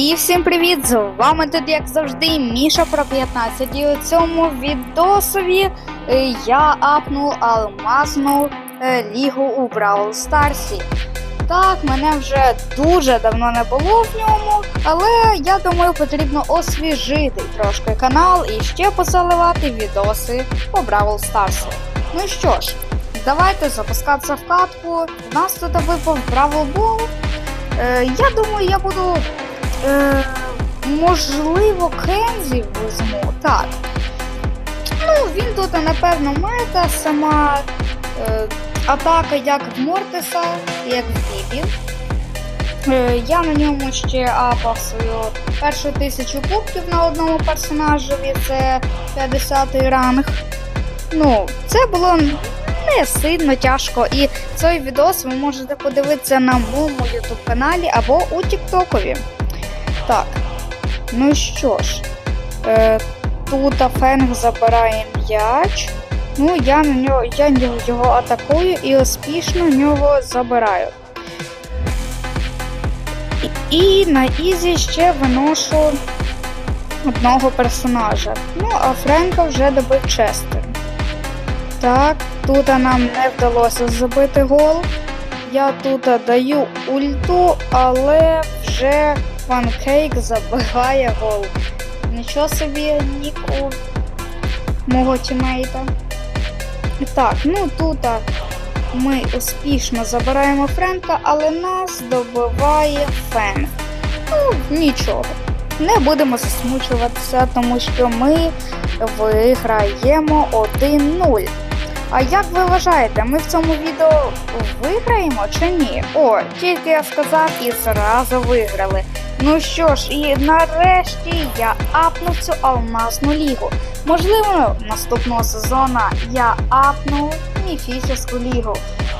І всім привіт! З вами тут, як завжди, Міша про 15. І у цьому відосові е, я апнув алмазну е, лігу у Бравл Старсі. Так, мене вже дуже давно не було в ньому, але я думаю, потрібно освіжити трошки канал і ще позаливати відоси по Бравл Старсу. Ну що ж, давайте запускатися в катку. У нас тут випав Бравл Бол. Е, я думаю, я буду. Е, можливо, Кензі візьму. Так. Ну, він тут, напевно, мета сама е, атака як в Мортиса, як в Бібі. Е, я на ньому ще апав свою першу тисячу кубків на одному персонажеві, це 50-й ранг. Ну, це було не сильно тяжко. І цей відос ви можете подивитися на моєму ютуб каналі або у Тіктокові. Так, ну що ж, е, тут Фенг забирає м'яч. Ну, я на нього я його атакую і успішно нього забираю. І, і на Ізі ще виношу одного персонажа. Ну, а Френка вже добив Честер. Так, тут нам не вдалося забити гол. Я тут даю ульту, але вже панкейк забиває гол. Нічого собі нік у мого тімейта. Так, ну тут ми успішно забираємо Френка, але нас добиває Фен. Ну, нічого. Не будемо засмучуватися, тому що ми виграємо 1-0. А як ви вважаєте, ми в цьому відео виграємо чи ні? О, тільки я сказав і зразу виграли. Ну що ж, і нарешті я апну цю алмазну лігу. Можливо, наступного сезону я апну міфічну лігу.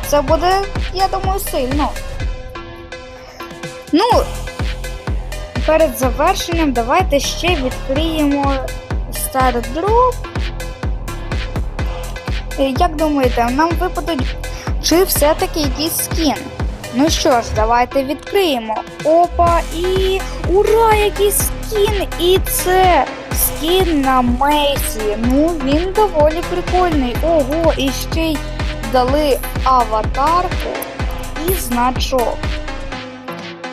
Це буде, я думаю, сильно. Ну, перед завершенням давайте ще відкриємо стардроп. Е, Як думаєте, нам випадуть чи все-таки якийсь скін? Ну що ж, давайте відкриємо. Опа, і ура, який скін! І це скін на Мейсі. Ну, він доволі прикольний. Ого, і ще й дали аватарку і значок.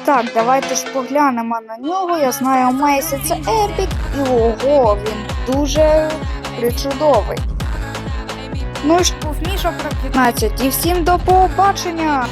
Так, давайте ж поглянемо на нього. Я знаю, Мейсі це епік, і ого, він дуже причудовий. Ну ж, був Міша про 15 і всім до побачення!